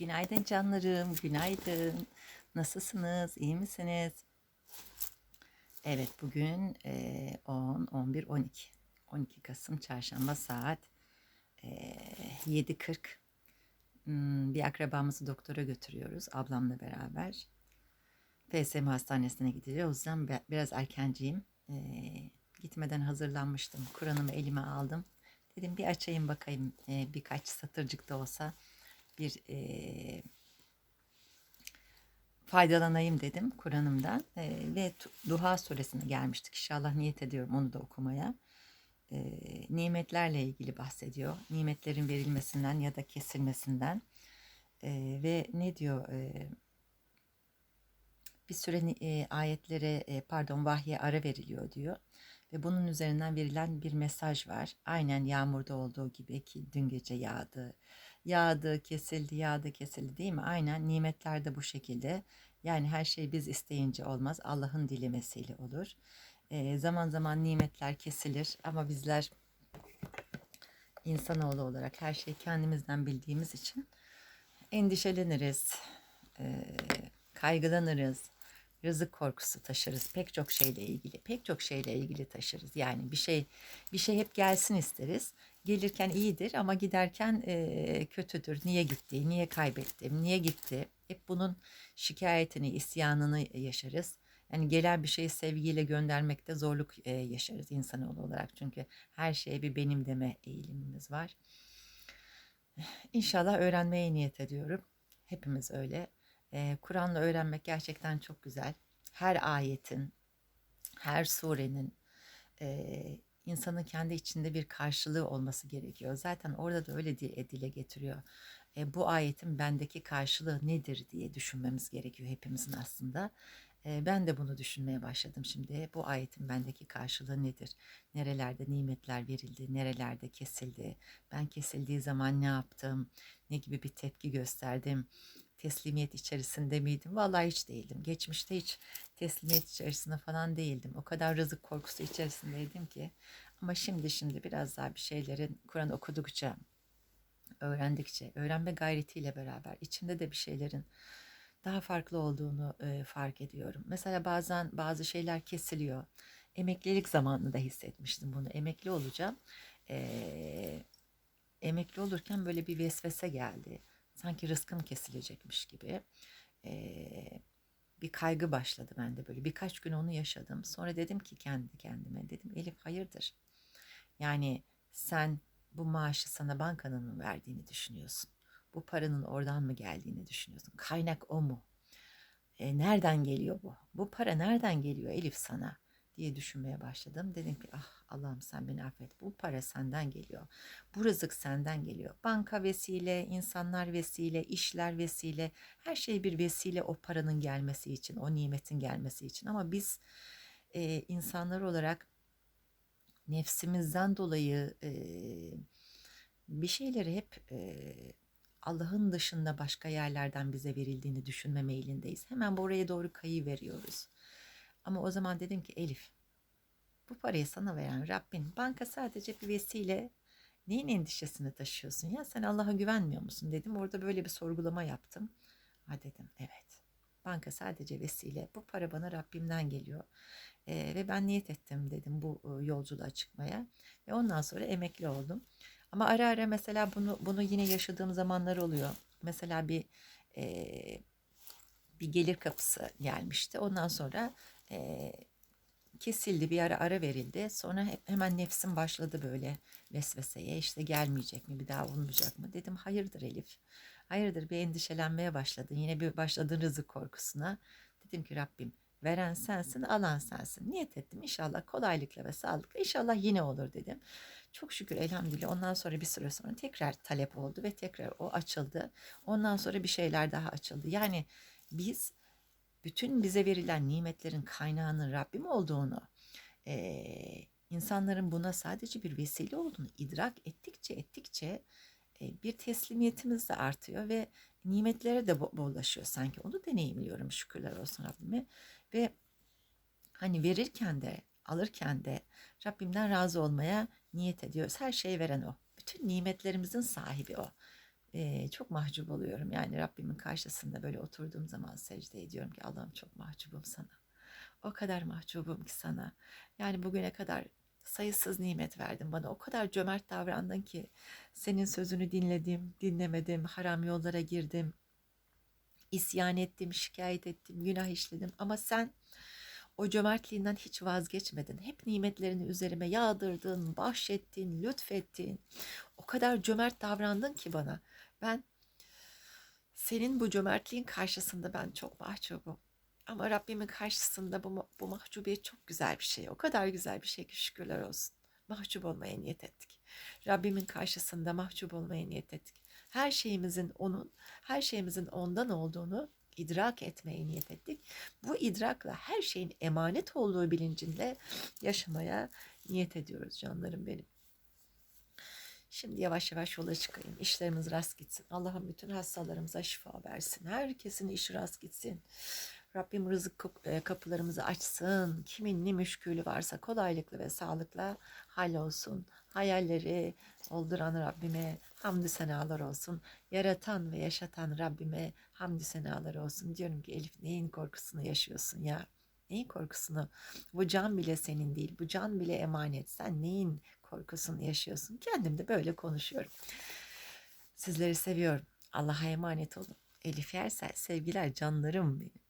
Günaydın canlarım, günaydın. Nasılsınız, iyi misiniz? Evet, bugün eee, 10, 11, 12. 12 Kasım Çarşamba saat eee, 7.40. Hmm, Bir akrabamızı doktora götürüyoruz ablamla beraber. PSM Hastanesi'ne gideceğiz. O yüzden biraz erkenciyim. Gitmeden hazırlanmıştım. Kur'an'ımı elime aldım. Dedim bir açayım bakayım birkaç satırcık da olsa bir eee, faydalanayım dedim Kur'an'ımdan Eee, ve Duha suresine gelmiştik. İnşallah niyet ediyorum onu da okumaya. Eee, nimetlerle ilgili bahsediyor. Nimetlerin verilmesinden ya da kesilmesinden. Eee, ve ne diyor? Eee, bir süre eee, ayetlere eee, pardon vahye ara veriliyor diyor. Ve bunun üzerinden verilen bir mesaj var. Aynen yağmurda olduğu gibi ki dün gece yağdı. Yağdı, kesildi, yağdı, kesildi değil mi? Aynen nimetler de bu şekilde. Yani her şey biz isteyince olmaz. Allah'ın dilemesiyle olur. Eee, zaman zaman nimetler kesilir ama bizler insanoğlu olarak her şeyi kendimizden bildiğimiz için endişeleniriz, eee, kaygılanırız, rızık korkusu taşırız. Pek çok şeyle ilgili, pek çok şeyle ilgili taşırız. Yani bir şey, bir şey hep gelsin isteriz. Gelirken iyidir ama giderken eee, kötüdür. Niye gitti, niye kaybettim, niye gitti? Hep bunun şikayetini, isyanını yaşarız. Yani gelen bir şeyi sevgiyle göndermekte zorluk eee, yaşarız insanoğlu olarak. Çünkü her şeye bir benim deme eğilimimiz var. İnşallah öğrenmeye niyet ediyorum. Hepimiz öyle. Eee, Kur'an'la öğrenmek gerçekten çok güzel. Her ayetin, her surenin eee, insanın kendi içinde bir karşılığı olması gerekiyor. Zaten orada da öyle di- dile getiriyor. E, bu ayetin bendeki karşılığı nedir diye düşünmemiz gerekiyor hepimizin aslında. E, ben de bunu düşünmeye başladım şimdi. Bu ayetin bendeki karşılığı nedir? Nerelerde nimetler verildi, nerelerde kesildi? Ben kesildiği zaman ne yaptım? Ne gibi bir tepki gösterdim? Teslimiyet içerisinde miydim? Vallahi hiç değildim. Geçmişte hiç teslimiyet içerisinde falan değildim. O kadar rızık korkusu içerisindeydim ki. Ama şimdi şimdi biraz daha bir şeylerin Kur'an okudukça, öğrendikçe, öğrenme gayretiyle beraber içinde de bir şeylerin daha farklı olduğunu e, fark ediyorum. Mesela bazen bazı şeyler kesiliyor. Emeklilik zamanında hissetmiştim bunu. Emekli olacağım. E, emekli olurken böyle bir vesvese geldi. Sanki rızkım kesilecekmiş gibi. E, bir kaygı başladı bende böyle. Birkaç gün onu yaşadım. Sonra dedim ki kendi kendime dedim Elif hayırdır? Yani sen bu maaşı sana bankanın mı verdiğini düşünüyorsun? Bu paranın oradan mı geldiğini düşünüyorsun? Kaynak o mu? E, nereden geliyor bu? Bu para nereden geliyor Elif sana? Diye düşünmeye başladım. Dedim ki ah Allah'ım sen beni affet. Bu para senden geliyor. Bu rızık senden geliyor. Banka vesile, insanlar vesile, işler vesile. Her şey bir vesile o paranın gelmesi için, o nimetin gelmesi için. Ama biz e, insanlar olarak nefsimizden dolayı e, bir şeyleri hep e, Allah'ın dışında başka yerlerden bize verildiğini düşünme meylindeyiz. Hemen buraya doğru kayı veriyoruz. Ama o zaman dedim ki Elif, bu parayı sana veren Rabbin, banka sadece bir vesile. Neyin endişesini taşıyorsun ya? Sen Allah'a güvenmiyor musun dedim. Orada böyle bir sorgulama yaptım. Ha dedim evet. Banka sadece vesile. Bu para bana Rabbimden geliyor. Ee, ve ben niyet ettim dedim bu e, yolculuğa çıkmaya. Ve ondan sonra emekli oldum. Ama ara ara mesela bunu bunu yine yaşadığım zamanlar oluyor. Mesela bir e, bir gelir kapısı gelmişti. Ondan sonra e, kesildi bir ara ara verildi. Sonra hep, hemen nefsim başladı böyle vesveseye işte gelmeyecek mi bir daha olmayacak mı dedim hayırdır Elif. Hayırdır bir endişelenmeye başladın yine bir başladın rızık korkusuna. Dedim ki Rabbim veren sensin alan sensin. Niyet ettim inşallah kolaylıkla ve sağlıkla inşallah yine olur dedim. Çok şükür elhamdülillah ondan sonra bir süre sonra tekrar talep oldu ve tekrar o açıldı. Ondan sonra bir şeyler daha açıldı. Yani biz bütün bize verilen nimetlerin kaynağının Rabbim olduğunu, eee, insanların buna sadece bir vesile olduğunu idrak ettikçe ettikçe e, bir teslimiyetimiz de artıyor ve nimetlere de bo- bollaşıyor sanki. Onu deneyimliyorum şükürler olsun Rabbime ve hani verirken de alırken de Rabbimden razı olmaya niyet ediyoruz. Her şeyi veren o. Bütün nimetlerimizin sahibi o. Eee, çok mahcup oluyorum. Yani Rabbimin karşısında böyle oturduğum zaman secde ediyorum ki Allah'ım çok mahcubum sana. O kadar mahcubum ki sana. Yani bugüne kadar sayısız nimet verdin bana. O kadar cömert davrandın ki senin sözünü dinledim, dinlemedim, haram yollara girdim, isyan ettim, şikayet ettim, günah işledim. Ama sen o cömertliğinden hiç vazgeçmedin. Hep nimetlerini üzerime yağdırdın, bahşettin, lütfettin. O kadar cömert davrandın ki bana. Ben senin bu cömertliğin karşısında ben çok mahcubum. Ama Rabbimin karşısında bu, bu mahcubiyet çok güzel bir şey. O kadar güzel bir şey ki şükürler olsun. Mahcup olmaya niyet ettik. Rabbimin karşısında mahcup olmaya niyet ettik. Her şeyimizin onun, her şeyimizin ondan olduğunu idrak etmeye niyet ettik. Bu idrakla her şeyin emanet olduğu bilincinde yaşamaya niyet ediyoruz canlarım benim. Şimdi yavaş yavaş yola çıkayım. İşlerimiz rast gitsin. Allah'ım bütün hastalarımıza şifa versin. Herkesin işi rast gitsin. Rabbim rızık e, kapılarımızı açsın. Kimin ne müşkülü varsa kolaylıkla ve sağlıkla hallolsun. Hayalleri olduran Rabbime hamdü senalar olsun. Yaratan ve yaşatan Rabbime hamdü senalar olsun. Diyorum ki Elif neyin korkusunu yaşıyorsun ya? Neyin korkusunu? Bu can bile senin değil. Bu can bile emanet. Sen neyin korkusunu yaşıyorsun? Kendim de böyle konuşuyorum. Sizleri seviyorum. Allah'a emanet olun. Elif Yersel sevgiler canlarım benim.